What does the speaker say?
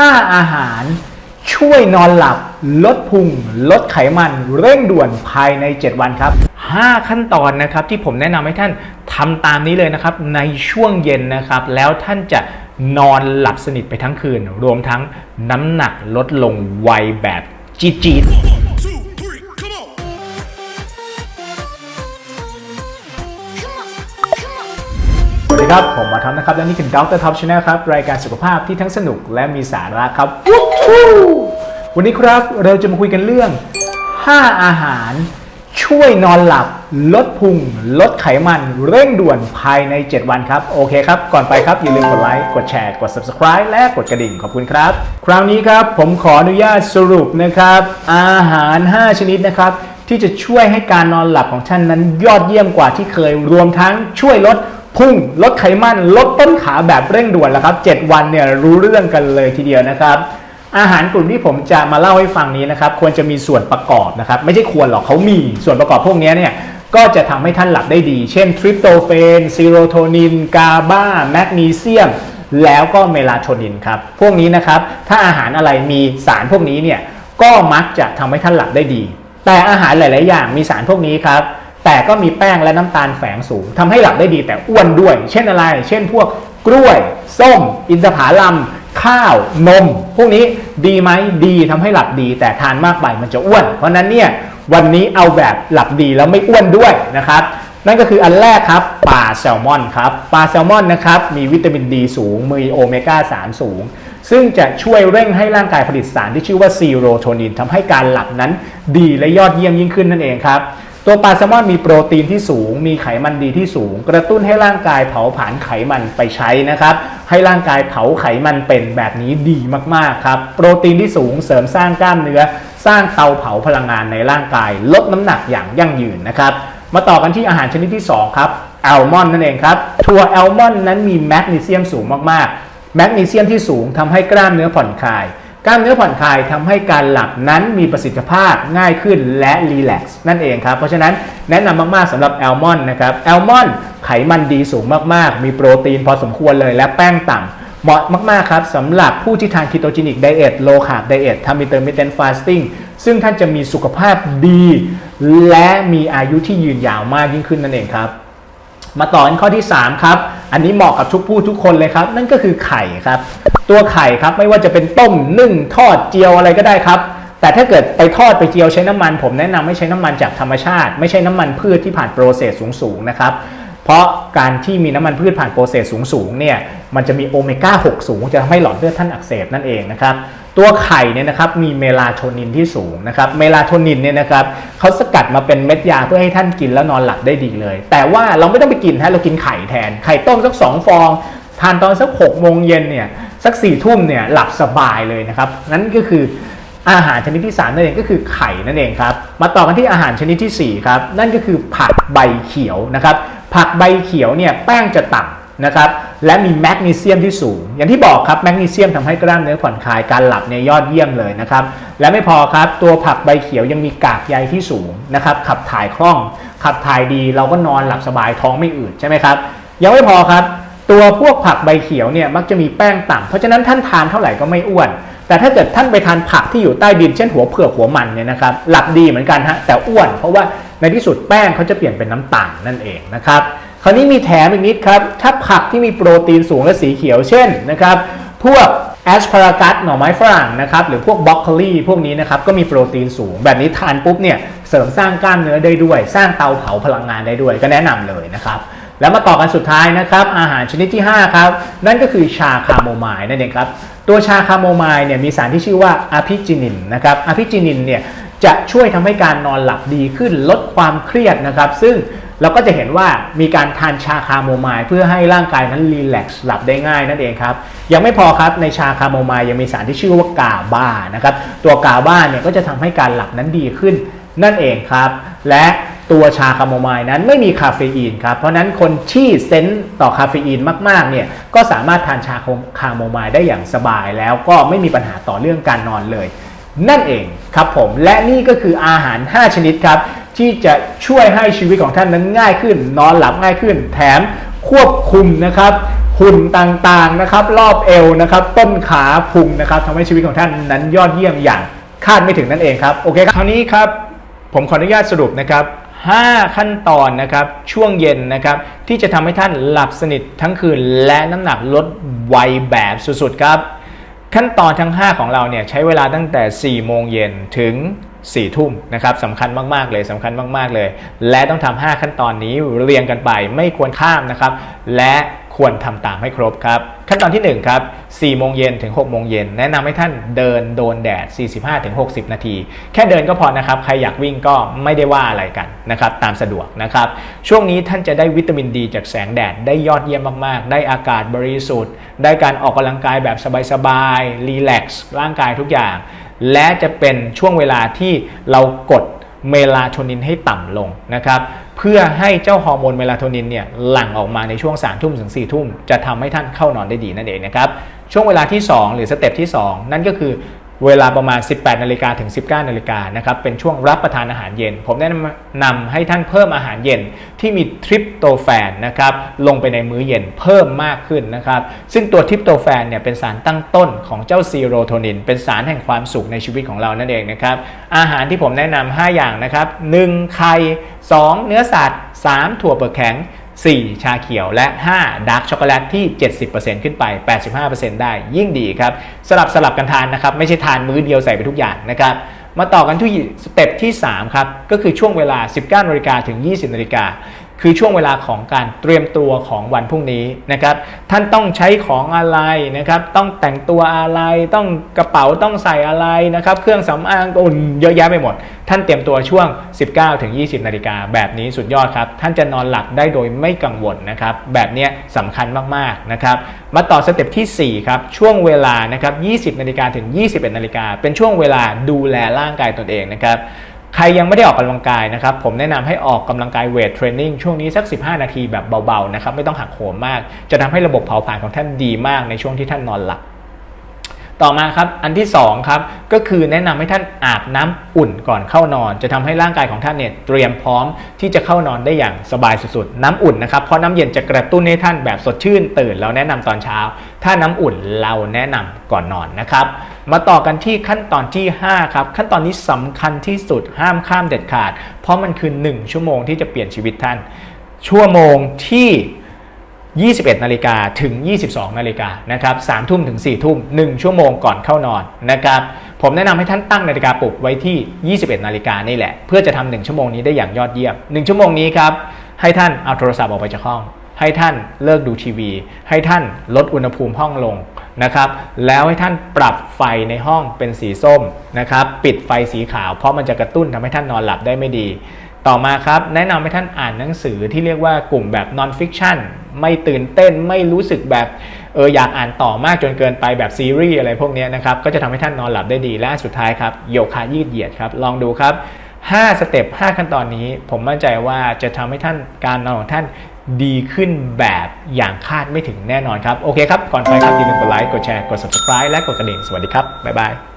ถ้าอาหารช่วยนอนหลับ ลดพุง ลดไขมัน เร่งด่วนภายใน 7 วันครับ 5 ขั้นตอนนะครับที่ผมแนะนำให้ท่านทำตามนี้เลยนะครับ ในช่วงเย็นนะครับ แล้วท่านจะนอนหลับสนิทไปทั้งคืน รวมทั้งน้ำหนักลดลงไวแบบจี๊ดๆ ครับ ผมหมอท็อปนะครับ และนี่คือดรท็อปชาแนลครับ รายการสุขภาพที่ทั้งสนุกและมีสาระครับวู้ฮู้วันนี้ครับเราจะมาคุยกันเรื่อง 5 อาหาร ช่วยนอนหลับ ลดพุง ลดไขมัน เร่งด่วนภายใน 7 วันครับ โอเคครับ ก่อนไปครับ อย่าลืมกดไลค์ กดแชร์ กด subscribe และกดกระดิ่ง ขอบคุณครับ คราวนี้ครับผมขออนุญาตสรุปนะครับ อาหาร 5 ชนิดนะครับที่จะช่วยให้การนอนหลับของท่านนั้นยอดเยี่ยมกว่าที่เคย รวมทั้งช่วยลด พุ่งลดไขมันลดต้นขาแบบเร่งด่วนแล้วครับ 7 วันเนี่ยรู้เรื่องกันเลยทีเดียวนะครับอาหารกลุ่มที่ผมจะมาเล่าให้ฟังนี้นะครับควรจะมีส่วนประกอบนะครับไม่ใช่ควรหรอกเขามีส่วนประกอบพวกนี้เนี่ยก็จะทำให้ท่านหลับได้ดี เช่นทริปโตเฟนซีโรโทนิน กาบาแมกนีเซียม แล้วก็เมลาโทนินครับพวกนี้นะครับถ้าอาหารอะไรมีสารพวกนี้เนี่ยก็มักจะทำให้ท่านหลับได้ดี แต่อาหารหลาย ๆ อย่างมีสารพวกนี้ครับ แต่ก็มีแป้งและน้ำตาลแฝงสูงทำให้หลับได้ดีแต่อ้วนด้วย เช่นอะไร เช่นพวกกล้วย ส้ม อินทผลัม ข้าว นม พวกนี้ดีไหมดีทำให้หลับดี แต่ทานมากไปมันจะอ้วน เพราะฉะนั้นเนี่ยวันนี้เอาแบบหลับดีแล้วไม่อ้วนด้วยนะครับนั่นก็คืออันแรกครับปลาแซลมอนครับปลาแซลมอนนะครับมีวิตามินดีสูงมีโอเมก้า 3 สูง ซึ่งจะช่วยเร่งให้ร่างกายผลิตสารที่ชื่อว่าซีโรโทนินทำให้การหลับนั้นดีและยอดเยี่ยมยิ่งขึ้นนั่นเองครับ ตัวปลาแซลมอนมีโปรตีนที่สูง มีไขมันดีที่สูง กระตุ้นให้ร่างกายเผาผลาญไขมันไปใช้นะครับ ให้ร่างกายเผาไขมันเป็นแบบนี้ดีมากๆครับ โปรตีนที่สูงเสริมสร้างกล้ามเนื้อ สร้างเตาเผาพลังงานในร่างกาย ลดน้ำหนักอย่างยั่งยืนนะครับ มาต่อกันที่อาหารชนิดที่ 2 ครับแอลมอนด์นั่นเองครับถั่วแอลมอนด์นั้นมีแมกนีเซียมสูงมากๆแมกนีเซียมที่สูงทำให้กล้ามเนื้อผ่อนคลาย กล้ามเนื้อผ่อนคลายทำให้การหลับนั้นมีประสิทธิภาพง่ายขึ้นและรีแลกซ์นั่นเองครับ เพราะฉะนั้นแนะนำมากๆสำหรับแอลมอนนะครับแอลมอนไขมันดีสูงมากๆ มีโปรตีนพอสมควรเลยและแป้งต่ำเหมาะมาก ๆ ครับสำหรับผู้ที่ทานคีโตจินิกไดเอทโลคาร์บไดเอททำอิเตอร์มิเทนฟาสติ้งซึ่งท่านจะมีสุขภาพดี และมีอายุที่ยืนยาวมากยิ่งขึ้นนั่นเองครับ มาต่อกันข้อที่ 3 ครับ อันนี้เหมาะกับทุกผู้ทุกคนเลยครับ นั่นก็คือไข่ครับ ตัวไข่ครับไม่ว่าจะเป็นต้มนึ่งทอดเจียวอะไรก็ได้ครับ แต่ถ้าเกิดไปทอดไปเจียวใช้น้ำมัน ผมแนะนำไม่ใช้น้ำมันจากธรรมชาติ ไม่ใช่น้ำมันพืชที่ผ่านโปรเซสสูงๆนะครับ เพราะการที่มีน้ำมันพืชผ่านโปรเซสสูงๆเนี่ยมันจะมีโอเมก้า 6 สูง จะทำให้หลอดเลือดท่านอักเสบนั่นเองนะครับตัวไข่เนี่ยนะครับมีเมลาโทนินที่สูงนะครับเมลาโทนินเนี่ยนะครับเขาสกัดมาเป็นเม็ดยาเพื่อให้ท่านกินแล้วนอนหลับได้ดีเลย แต่ว่าเราไม่ต้องไปกินฮะเรากินไข่แทนไข่ต้มสัก 2 ฟองทานตอนสัก6โมงเย็นเนี่ยสัก4ี่ทุ่มเนี่ยหลับสบายเลยนะครับนั่นก็คืออาหารชนิดที่ 3 นั่นเองก็คือไข่นั่นเองครับมาต่อกันที่อาหารชนิดทีสี่4 ครับ นั่นก็คือผักใบเขียวนะครับ ผักใบเขียวเนี่ยแป้งจะต่ำนะครับและมีแมกนีเซียมที่สูง อย่างที่บอกครับแมกนีเซียมทำให้กล้ามเนื้อผ่อนคลายการหลับเนี่ยยอดเยี่ยมเลยนะครับและไม่พอครับตัวผักใบเขียวยังมีกากใยที่สูงนะครับขับถ่ายคล่อง ขับถ่ายดีเราก็นอนหลับสบายท้องไม่อืดใช่ไหมครับยังไม่พอครับตัวพวกผักใบเขียวเนี่ยมักจะมีแป้งต่ำเพราะฉะนั้นท่านทานเท่าไหร่ก็ไม่อ้วน แต่ถ้าเกิดท่านไปทานผักที่อยู่ใต้ดินเช่นหัวเผือกหัวมันเนี่ยนะครับหลับดีเหมือนกันฮะแต่อ้วนเพราะว่า ในที่สุดแป้งเขาจะเปลี่ยนเป็นน้ำตาลนั่นเองนะครับคราวนี้มีแถมอีกนิดครับ ถ้าผักที่มีโปรตีนสูงและสีเขียวเช่นนะครับพวกแอสพารากัสหน่อไม้ฝรั่งนะครับหรือพวกบรอกโคลีพวกนี้นะครับก็มีโปรตีนสูง แบบนี้ทานปุ๊บเนี่ยเสริมสร้างกล้ามเนื้อได้ด้วย สร้างเตาเผาพลังงานได้ด้วยก็แนะนำเลยนะครับแล้วมาต่อกันสุดท้ายนะครับอาหารชนิดที่ 5 ครับ นั่นก็คือชาคาโมไมล์นั่นเองครับ ตัวชาคาโมไมล์เนี่ยมีสารที่ชื่อว่าอะพิจินินนะครับอะพิจินินเนี่ย จะช่วยทำให้การนอนหลับดีขึ้นลดความเครียดนะครับ ซึ่งเราก็จะเห็นว่ามีการทานชาคาโมไมล์เพื่อให้ร่างกายนั้นรีแลกซ์หลับได้ง่ายนั่นเองครับ ยังไม่พอครับในชาคาโมไมล์ยังมีสารที่ชื่อว่ากาบานะครับ ตัวกาบาเนี่ยก็จะทำให้การหลับนั้นดีขึ้นนั่นเองครับ และตัวชาคาโมไมล์นั้นไม่มีคาเฟอีนครับ เพราะนั้นคนที่เซนส์ต่อคาเฟอีนมากๆเนี่ยก็สามารถทานชาคาโมไมล์ได้อย่างสบายแล้วก็ไม่มีปัญหาต่อเรื่องการนอนเลย นั่นเองครับผมและนี่ก็คืออาหาร 5 ชนิดครับที่จะช่วยให้ชีวิตของท่านนั้นง่ายขึ้น นอนหลับง่ายขึ้น แถมควบคุมนะครับหุ่นต่างๆนะครับ รอบเอวนะครับ ต้นขาพุงนะครับทำให้ชีวิตของท่านนั้นยอดเยี่ยมอย่างคาดไม่ถึงนั่นเองครับโอเคครับคราวนี้ครับผมขออนุญาตสรุปนะครับ5 ขั้นตอนนะครับช่วงเย็นนะครับที่จะทำให้ท่านหลับสนิททั้งคืนและน้ำหนักลดไวแบบสุดๆครับ ขั้นตอนทั้ง 5 ของเราเนี่ยใช้เวลาตั้งแต่ 4 โมงเย็นถึง 4 ทุ่มนะครับสำคัญมากๆเลยสำคัญมากๆเลย และต้องทำ5ขั้นตอนนี้เรียงกันไปไม่ควรข้ามนะครับ และ ควรทำตามให้ครบครับ ขั้นตอนที่ 1 ครับ4โมงเย็นถึง6โมงเย็นแนะนำให้ท่านเดินโดนแดด 45-60 นาที แค่เดินก็พอนะครับ ใครอยากวิ่งก็ไม่ได้ว่าอะไรกันนะครับ ตามสะดวกนะครับ ช่วงนี้ท่านจะได้วิตามินดีจากแสงแดด ได้ยอดเยี่ยมมากๆ ได้อากาศบริสุทธิ์ ได้การออกกำลังกายแบบสบายๆรีแลกซ์ร่างกายทุกอย่าง และจะเป็นช่วงเวลาที่เรากด เมลาโทนินให้ต่ำลงนะครับเพื่อให้เจ้าฮอร์โมนเมลาโทนินเนี่ยหลั่งออกมาในช่วง3ทุ่มถึง4ทุ่มจะทำให้ท่านเข้านอนได้ดีนั่นเองนะครับช่วงเวลาที่ 2 หรือสเต็ปที่ 2 นั่นก็คือ เวลาประมาณ 18นาฬิกาถึง 19นาฬิกานะครับเป็นช่วงรับประทานอาหารเย็น ผมแนะนำให้ท่านเพิ่มอาหารเย็นที่มีทริปโตแฟนนะครับลงไปในมื้อเย็นเพิ่มมากขึ้นนะครับซึ่งตัวทริปโตแฟนเนี่ยเป็นสารตั้งต้นของเจ้าซีโรโทนิน เป็นสารแห่งความสุขในชีวิตของเรานั่นเองนะครับอาหารที่ผมแนะนำ5อย่างนะครับ 1. ไข่ 2. เนื้อสัตว์ 3. ถั่วเปลือกแข็ง 4. ชาเขียวและ 5. ดาร์กช็อกโกแลตที่ 70%ขึ้นไป 85%ได้ยิ่งดีครับ สลับสลับกันทานนะครับ ไม่ใช่ทานมื้อเดียวใส่ไปทุกอย่างนะครับ มาต่อกันที่สเต็ปที่ 3 ครับ ก็คือช่วงเวลา 19นาฬิกาถึง 20นาฬิกา คือช่วงเวลาของการเตรียมตัวของวันพรุ่งนี้นะครับ ท่านต้องใช้ของอะไรนะครับ ต้องแต่งตัวอะไร ต้องกระเป๋าต้องใส่อะไรนะครับ เครื่องสำอางอุ่นเยอะแยะไปหมด ท่านเตรียมตัวช่วง 19ถึง20 นาฬิกาแบบนี้สุดยอดครับ ท่านจะนอนหลับได้โดยไม่กังวลนะครับ แบบนี้สำคัญมากๆนะครับ มาต่อสเต็ปทีสี่4 ครับ ช่วงเวลานะครับ 20 นาฬิกาถึง 21 นาฬิกาเป็นช่วงเวลาดูแลร่างกายตนเองนะครับ ใครยังไม่ได้ออกกำลังกายนะครับ ผมแนะนำให้ออกกำลังกายเวทเทรนนิ่งช่วงนี้สัก 15 นาทีแบบเบาๆนะครับไม่ต้องหักโหมมาก จะทำให้ระบบเผาผลาญของท่านดีมากในช่วงที่ท่านนอนหลับ ต่อมาครับอันที่2ครับก็คือแนะนำให้ท่านอาบน้ำอุ่นก่อนเข้านอน จะทำให้ร่างกายของท่านเนี่ยเตรียมพร้อมที่จะเข้านอนได้อย่างสบายสุดๆน้ำอุ่นนะครับเพราะน้ำเย็นจะกระตุ้นให้ท่านแบบสดชื่นตื่นเราแนะนำตอนเช้า ถ้าน้ำอุ่นเราแนะนำก่อนนอนนะครับมาต่อกันที่ขั้นตอนที่5ครับขั้นตอนนี้สำคัญที่สุดห้ามข้ามเด็ดขาด เพราะมันคือ 1 ชั่วโมงที่จะเปลี่ยนชีวิตท่าน ชั่วโมงที่ 21 นาฬิกาถึง 22 นาฬิกานะครับ3ทุ่มถึง 4 ทุ่ม 1 ชั่วโมงก่อนเข้านอนนะครับ ผมแนะนำให้ท่านตั้งนาฬิกาปลุกไว้ที่ 21 นาฬิกานี่แหละ เพื่อจะทำ1ชั่วโมงนี้ได้อย่างยอดเยี่ยม 1 ชั่วโมงนี้ครับ ให้ท่านเอาโทรศัพท์ออกไปจากห้อง ให้ท่านเลิกดูทีวี ให้ท่านลดอุณหภูมิห้องลงนะครับ แล้วให้ท่านปรับไฟในห้องเป็นสีส้มนะครับ ปิดไฟสีขาว เพราะมันจะกระตุ้นทำให้ท่านนอนหลับได้ไม่ดี ต่อมาครับแนะนำให้ท่านอ่านหนังสือที่เรียกว่ากลุ่มแบบ non fiction ไม่ตื่นเต้นไม่รู้สึกแบบเอออยากอ่านต่อมากจนเกินไปแบบซีรีส์อะไรพวกนี้นะครับก็จะทำให้ท่านนอนหลับได้ดีและสุดท้ายครับโยคะยืดเหยียดครับลองดูครับ 5 สเต็ป 5 ขั้นตอนนี้ ผมมั่นใจว่าจะทำให้ท่านการนอนของท่านดีขึ้นแบบอย่างคาดไม่ถึงแน่นอนครับ โอเคครับ ก่อนไปครับอย่าลืมกดไลค์กดแชร์กด subscribe และกดกระดิ่งสวัสดีครับบ๊ายบาย